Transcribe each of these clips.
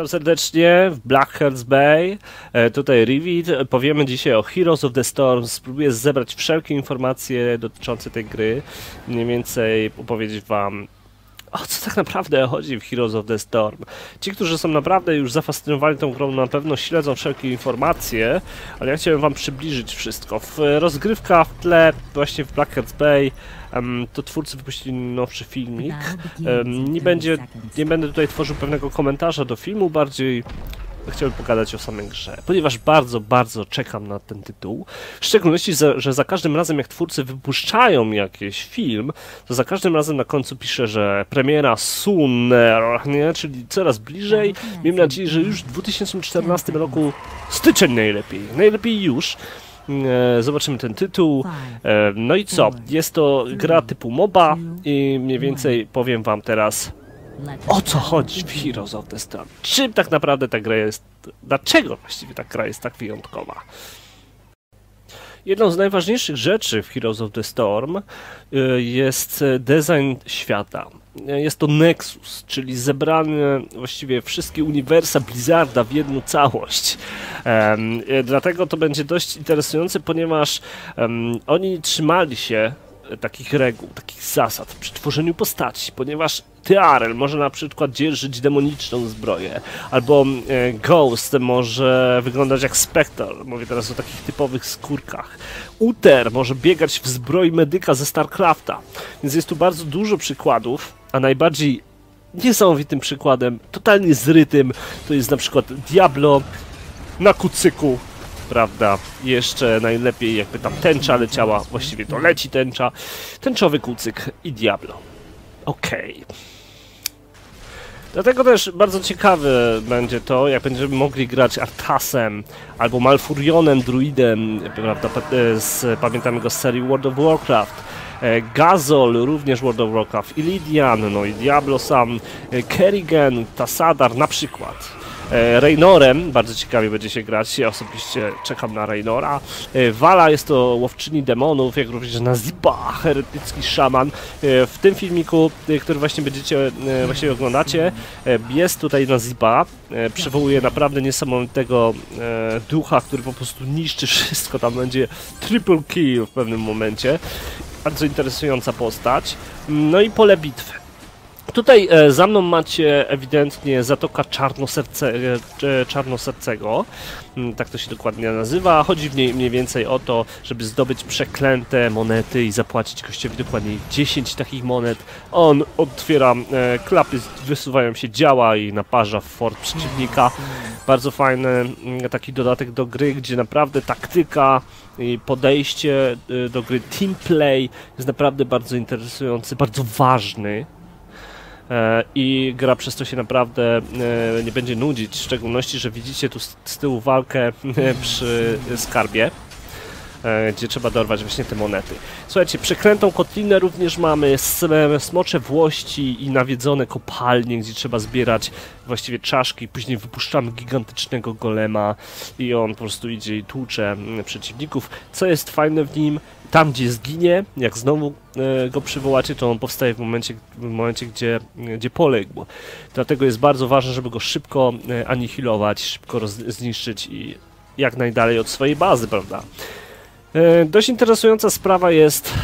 Witam serdecznie w Black Hills Bay. E, tutaj Rivit. Powiemy dzisiaj o Heroes of the Storm. Spróbuję zebrać wszelkie informacje dotyczące tej gry. Mniej więcej opowiedzieć wam o co tak naprawdę chodzi w Heroes of the Storm. Ci, którzy są naprawdę już zafascynowani tą grą, na pewno śledzą wszelkie informacje, ale ja chciałem wam przybliżyć wszystko. W rozgrywka w tle, właśnie w Black Hills Bay, to twórcy wypuścili nowszy filmik. Nie, będzie, nie będę tutaj tworzył pewnego komentarza do filmu, bardziej chciałbym pogadać o samej grze, ponieważ bardzo, bardzo czekam na ten tytuł. W szczególności, że za każdym razem jak twórcy wypuszczają jakiś film, to za każdym razem na końcu pisze, że premiera sooner, nie? czyli coraz bliżej. Miejmy nadzieję, że już w 2014 roku, styczeń najlepiej, najlepiej już. E, Zobaczymy ten tytuł. E, No i co? Jest to gra typu MOBA i mniej więcej powiem wam teraz o co chodzi w Heroes of the Storm? Czym tak naprawdę ta gra jest? Dlaczego właściwie ta gra jest tak wyjątkowa? Jedną z najważniejszych rzeczy w Heroes of the Storm y, jest e, design świata. E, Jest to Nexus, czyli zebrane właściwie wszystkie uniwersa Blizzarda w jedną całość. Dlatego to będzie dość interesujące, ponieważ oni trzymali się takich reguł, takich zasad przy tworzeniu postaci, ponieważ Tyarel może na przykład dzierżyć demoniczną zbroję, albo e, Ghost może wyglądać jak Spectre, mówię teraz o takich typowych skórkach. Uther może biegać w zbroi medyka ze StarCrafta, więc jest tu bardzo dużo przykładów, a najbardziej niesamowitym przykładem, totalnie zrytym, to jest na przykład Diablo na kucyku, prawda? Jeszcze najlepiej jakby tam tęcza leciała, właściwie to leci tęcza, tęczowy kucyk i Diablo. Okej. Dlatego też bardzo ciekawe będzie to, jak będziemy mogli grać Artasem albo Malfurionem, druidem, prawda, e, z, pamiętamy go z serii World of Warcraft. E, Gazol, również World of Warcraft, Ilidian, no i Diablo sam, e, Kerrigan, Tassadar na przykład. E, Reynorem bardzo ciekawie będzie się grać. Ja osobiście czekam na Reynora. E, Vala jest to łowczyni demonów, jak również Naziba, heretycki szaman. E, W tym filmiku, który właśnie będziecie właśnie oglądacie, jest tutaj Naziba. Przywołuje naprawdę niesamowitego ducha, który po prostu niszczy wszystko. Tam będzie triple kill w pewnym momencie. Bardzo interesująca postać. No i pole bitwy. Tutaj e, za mną macie ewidentnie Zatoka Czarnoserce, e, e, Czarnosercego, Mm, tak to się dokładnie nazywa. Chodzi w niej mniej więcej o to, żeby zdobyć przeklęte monety i zapłacić gościowi dokładnie 10 takich monet. On otwiera klapy, wysuwają się działa i naparza w fort przeciwnika. Bardzo fajny mm, taki dodatek do gry, gdzie naprawdę taktyka i podejście do gry teamplay jest naprawdę bardzo interesujący, bardzo ważny. E, i gra przez to się naprawdę e, nie będzie nudzić, w szczególności, że widzicie tu z, tyłu walkę e, przy skarbie, gdzie trzeba dorwać właśnie te monety. Słuchajcie, przeklętą kotlinę również mamy, s- smocze włości i nawiedzone kopalnie, gdzie trzeba zbierać właściwie czaszki, później wypuszczamy gigantycznego golema i on po prostu idzie i tłucze przeciwników. Co jest fajne w nim, tam gdzie zginie, jak znowu e, go przywołacie, to on powstaje w momencie, w momencie gdzie, gdzie poległ. Dlatego jest bardzo ważne, żeby go szybko e, anihilować, szybko zniszczyć i jak najdalej od swojej bazy, prawda? E, dość interesująca sprawa jest,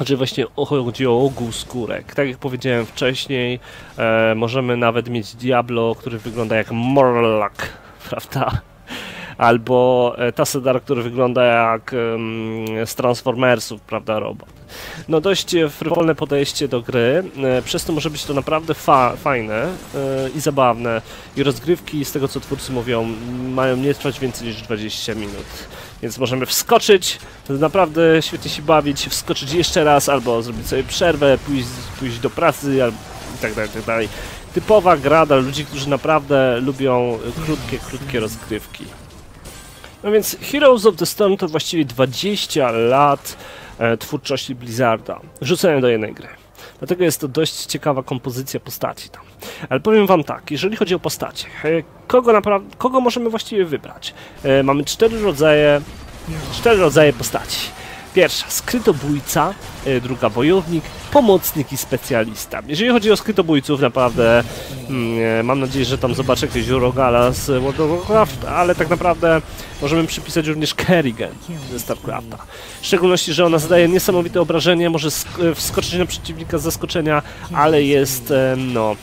że właśnie chodzi o ogół skórek. Tak jak powiedziałem wcześniej, e, możemy nawet mieć Diablo, który wygląda jak Morlock, prawda? Albo e, Tassadar, który wygląda jak z Transformersów, prawda, robot. No dość e, frywolne podejście do gry, e, przez to może być to naprawdę fa fajne e, i zabawne. I rozgrywki, z tego co twórcy mówią, mają nie trwać więcej niż 20 minut. Więc możemy wskoczyć, naprawdę świetnie się bawić, wskoczyć jeszcze raz, albo zrobić sobie przerwę, pójść, pójść do pracy, i tak dalej, i tak dalej. Typowa gra dla ludzi, którzy naprawdę lubią krótkie, krótkie rozgrywki. No więc Heroes of the Storm to właściwie 20 lat twórczości Blizzarda, rzucone do jednej gry. Dlatego jest to dość ciekawa kompozycja postaci tam. Ale powiem wam tak, jeżeli chodzi o postacie, e, kogo, kogo możemy właściwie wybrać? E, mamy cztery rodzaje, cztery rodzaje postaci. Pierwsza skrytobójca, e, druga wojownik, pomocnik i specjalista. Jeżeli chodzi o skrytobójców, naprawdę mm, e, mam nadzieję, że tam zobaczę jakiegoś Urogala z World of Warcraft, ale tak naprawdę możemy przypisać również Kerrigan ze StarCrafta. W szczególności, że ona zadaje niesamowite obrażenie, może e, wskoczyć na przeciwnika z zaskoczenia, ale jest, no,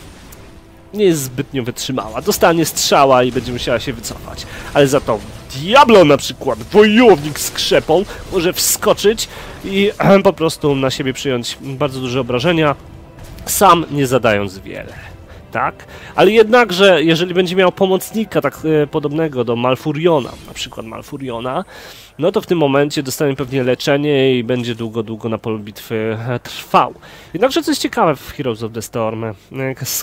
nie jest zbytnio wytrzymała. Dostanie strzała i będzie musiała się wycofać. Ale za to Diablo na przykład, wojownik z krzepą, może wskoczyć i po prostu na siebie przyjąć bardzo duże obrażenia, sam nie zadając wiele. Tak? Ale jednakże, jeżeli będzie miał pomocnika tak e, podobnego do Malfuriona, na przykład Malfuriona, no to w tym momencie dostanie pewnie leczenie i będzie długo, długo na polu bitwy e, trwał. Jednakże coś ciekawe w Heroes of the Storm, e,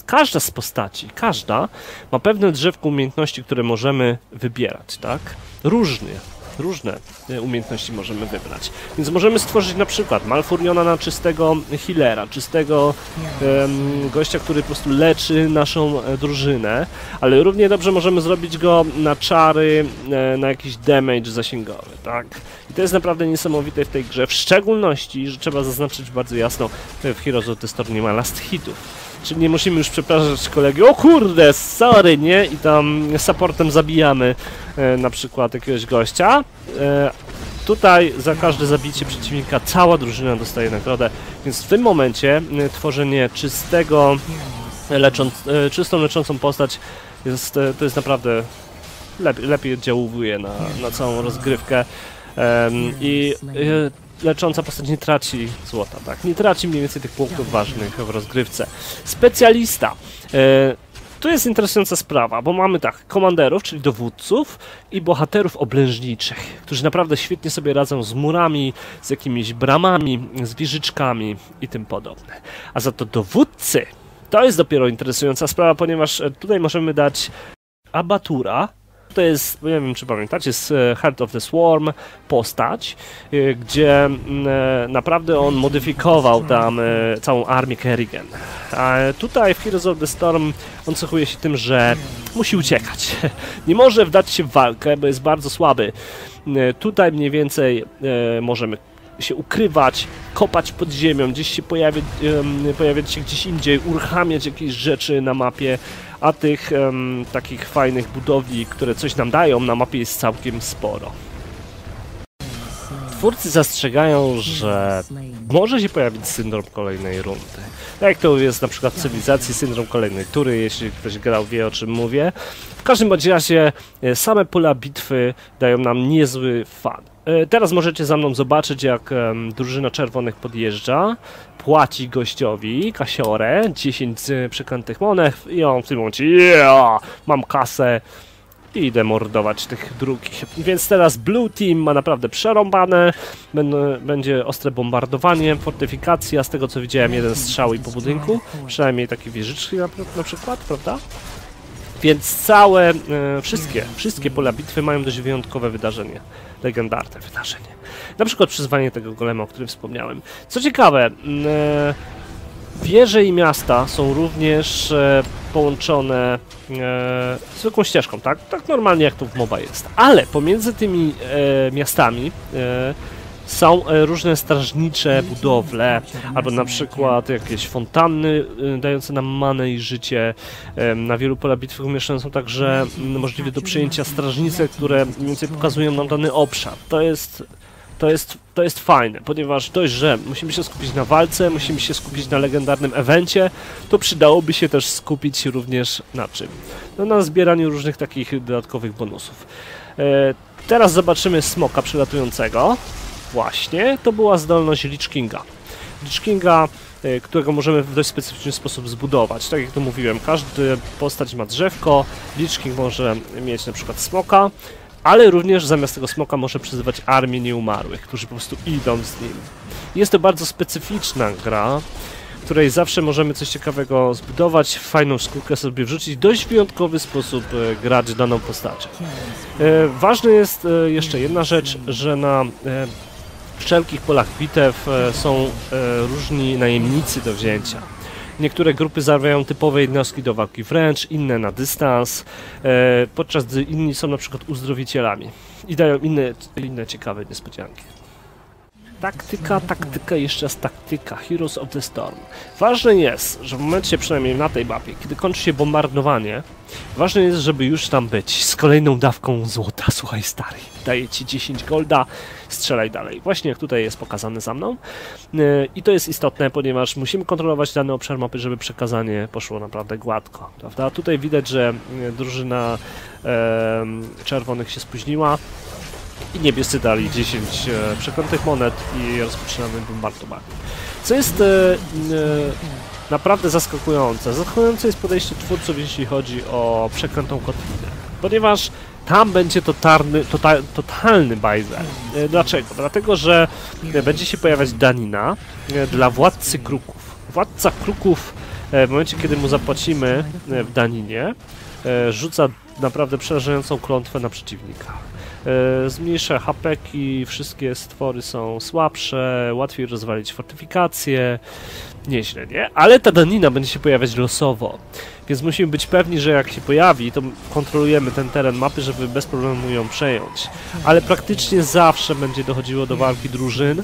każda z postaci, każda ma pewne drzewko umiejętności, które możemy wybierać, tak? Różnie, różne e, umiejętności możemy wybrać. Więc możemy stworzyć na przykład Malfuriona na czystego healera, czystego em, gościa, który po prostu leczy naszą e, drużynę, ale równie dobrze możemy zrobić go na czary, e, na jakiś damage zasięgowy, tak? I to jest naprawdę niesamowite w tej grze, w szczególności, że trzeba zaznaczyć bardzo jasno, w Heroes of the Storm nie ma last hitów. Czyli nie musimy już przepraszać kolegi, o kurde, sorry, nie? I tam supportem zabijamy e, na przykład jakiegoś gościa. E, tutaj za każde zabicie przeciwnika cała drużyna dostaje nagrodę, więc w tym momencie e, tworzenie czystego, lecząc, e, czystą leczącą postać jest, e, to jest naprawdę lepiej, lepiej oddziałuje na, na całą rozgrywkę. I e, lecząca postać nie traci złota, tak? Nie traci mniej więcej tych punktów ważnych w rozgrywce. Specjalista. E, tu jest interesująca sprawa, bo mamy tak, komanderów, czyli dowódców i bohaterów oblężniczych, którzy naprawdę świetnie sobie radzą z murami, z jakimiś bramami, z wieżyczkami i tym podobne. A za to dowódcy to jest dopiero interesująca sprawa, ponieważ e, tutaj możemy dać Abatura. To jest, nie wiem czy pamiętacie, z e, Heart of the Swarm postać, e, gdzie e, naprawdę on modyfikował tam całą armię Kerrigan. A tutaj w Heroes of the Storm on cechuje się tym, że musi uciekać. Nie może wdać się w walkę, bo jest bardzo słaby. Tutaj mniej więcej możemy się ukrywać, kopać pod ziemią, gdzieś się pojawiać, pojawiać się gdzieś indziej, uruchamiać jakieś rzeczy na mapie, a tych em, takich fajnych budowli, które coś nam dają na mapie jest całkiem sporo. Twórcy zastrzegają, że może się pojawić syndrom kolejnej rundy. Tak jak to jest na przykład w cywilizacji, syndrom kolejnej tury, jeśli ktoś grał, wie o czym mówię. W każdym bądź razie e, same pola bitwy dają nam niezły fan. E, Teraz możecie za mną zobaczyć, jak drużyna czerwonych podjeżdża, płaci gościowi kasiorę, 10 z przeklętych monet i on w tym momencie, yeah, mam kasę, i idę mordować tych drugich. Więc teraz Blue Team ma naprawdę przerąbane, Będą- będzie ostre bombardowanie, fortyfikacja, z tego co widziałem jeden strzał i po budynku, przynajmniej takie wieżyczki na, na przykład, prawda? Więc całe, e, wszystkie, wszystkie pola bitwy mają dość wyjątkowe wydarzenie, legendarne wydarzenie. Na przykład przyzwanie tego golema, o którym wspomniałem. Co ciekawe, e, wieże i miasta są również e, połączone zwykłą ścieżką, tak? Tak normalnie jak to w MOBA jest. Ale pomiędzy tymi miastami są e, różne strażnicze budowle, albo na przykład jakieś fontanny e, dające nam manę i życie. Na wielu polach bitwy umieszczone są także możliwe do przejęcia strażnice, które mniej więcej pokazują nam dany obszar. To jest to jest, to jest fajne, ponieważ dość, że musimy się skupić na walce, musimy się skupić na legendarnym evencie, to przydałoby się też skupić również na czym? No na zbieraniu różnych takich dodatkowych bonusów. E, teraz zobaczymy smoka przylatującego. Właśnie, to była zdolność Lich Kinga. Lich Kinga, e, którego możemy w dość specyficzny sposób zbudować. Tak jak to mówiłem, każdy postać ma drzewko, Lich King może mieć na przykład smoka, ale również zamiast tego smoka może przyzywać armię nieumarłych, którzy po prostu idą z nim. Jest to bardzo specyficzna gra, w której zawsze możemy coś ciekawego zbudować, fajną szkółkę sobie wrzucić, dość wyjątkowy sposób e, grać daną postacią. E, ważne jest jeszcze jedna rzecz, że na wszelkich polach bitew e, są e, różni najemnicy do wzięcia. Niektóre grupy zamawiają typowe jednostki do walki wręcz, inne na dystans, e, podczas gdy inni są na przykład uzdrowicielami i dają inne, inne ciekawe niespodzianki. Taktyka, taktyka, jeszcze raz taktyka. Heroes of the Storm. Ważne jest, że w momencie, przynajmniej na tej mapie, kiedy kończy się bombardowanie, ważne jest, żeby już tam być z kolejną dawką złota. Słuchaj, stary, daję ci 10 golda, strzelaj dalej. Właśnie jak tutaj jest pokazane za mną. Yy, I to jest istotne, ponieważ musimy kontrolować dany obszar mapy, żeby przekazanie poszło naprawdę gładko. Prawda? Tutaj widać, że yy, drużyna yy, czerwonych się spóźniła i niebiescy dali 10 e, przeklętych monet i rozpoczynamy bombardowanie. Co jest e, e, naprawdę zaskakujące. Zaskakujące jest podejście twórców, jeśli chodzi o przeklętą kotlinę, ponieważ tam będzie totalny, total, totalny bajzel. E, Dlaczego? Dlatego, że e, będzie się pojawiać danina e, dla władcy kruków. Władca kruków w momencie, kiedy mu zapłacimy w daninie, rzuca naprawdę przerażającą klątwę na przeciwnika. E, Zmniejsza hapeki, wszystkie stwory są słabsze, łatwiej rozwalić fortyfikacje. Nieźle, nie? Ale ta danina będzie się pojawiać losowo. Więc musimy być pewni, że jak się pojawi, to kontrolujemy ten teren mapy, żeby bez problemu ją przejąć. Ale praktycznie zawsze będzie dochodziło do walki drużyn,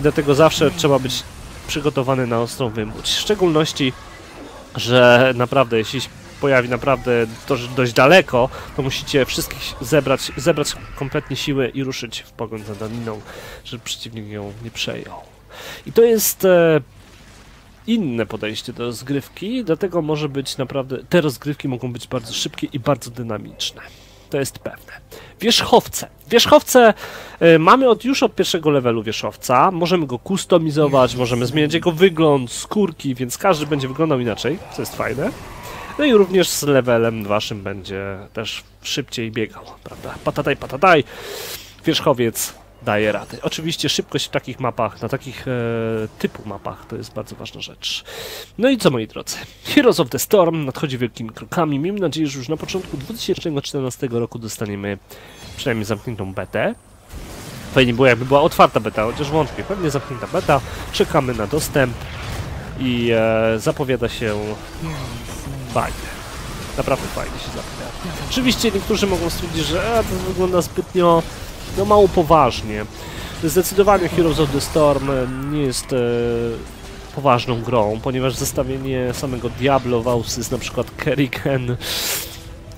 dlatego zawsze trzeba być przygotowany na ostrą wymóć. W szczególności, że naprawdę, jeśli pojawi naprawdę dość, dość daleko, to musicie wszystkich zebrać, zebrać kompletnie siły i ruszyć w pogoń za daniną, żeby przeciwnik ją nie przejął. I to jest e, inne podejście do rozgrywki, dlatego może być naprawdę, te rozgrywki mogą być bardzo szybkie i bardzo dynamiczne. To jest pewne. Wierzchowce. Wierzchowce e, mamy od, już od pierwszego levelu wierzchowca. Możemy go kustomizować, możemy zmieniać jego wygląd, skórki, więc każdy będzie wyglądał inaczej, co jest fajne. No i również z levelem waszym będzie też szybciej biegał, prawda? Patataj, patataj. Wierzchowiec daje radę. Oczywiście szybkość w takich mapach, na takich e, typu mapach to jest bardzo ważna rzecz. No i co moi drodzy? Heroes of the Storm nadchodzi wielkimi krokami. Miejmy nadzieję, że już na początku 2014 roku dostaniemy przynajmniej zamkniętą betę. Fajnie było jakby była otwarta beta, chociaż wątpię. Pewnie zamknięta beta. Czekamy na dostęp i e, zapowiada się fajnie. Naprawdę fajnie się zapowiada. Oczywiście niektórzy mogą stwierdzić, że e, to wygląda zbytnio no mało poważnie. Zdecydowanie Heroes of the Storm nie jest e, poważną grą, ponieważ zestawienie samego Diablo vs na przykład Kerrigan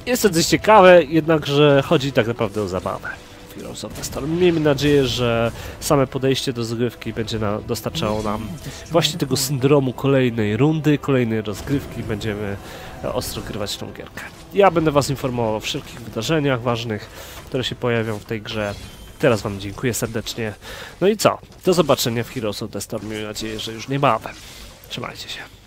jest to dość ciekawe, jednakże chodzi tak naprawdę o zabawę. Heroes of the Storm. Miejmy nadzieję, że same podejście do zagrywki będzie na, dostarczało nam właśnie tego syndromu kolejnej rundy, kolejnej rozgrywki. Będziemy ostro grywać tą gierkę. Ja będę Was informował o wszelkich wydarzeniach ważnych, które się pojawią w tej grze. Teraz Wam dziękuję serdecznie. No i co? Do zobaczenia w Heroes of the Storm. Miejmy nadzieję, że już niebawem. Trzymajcie się.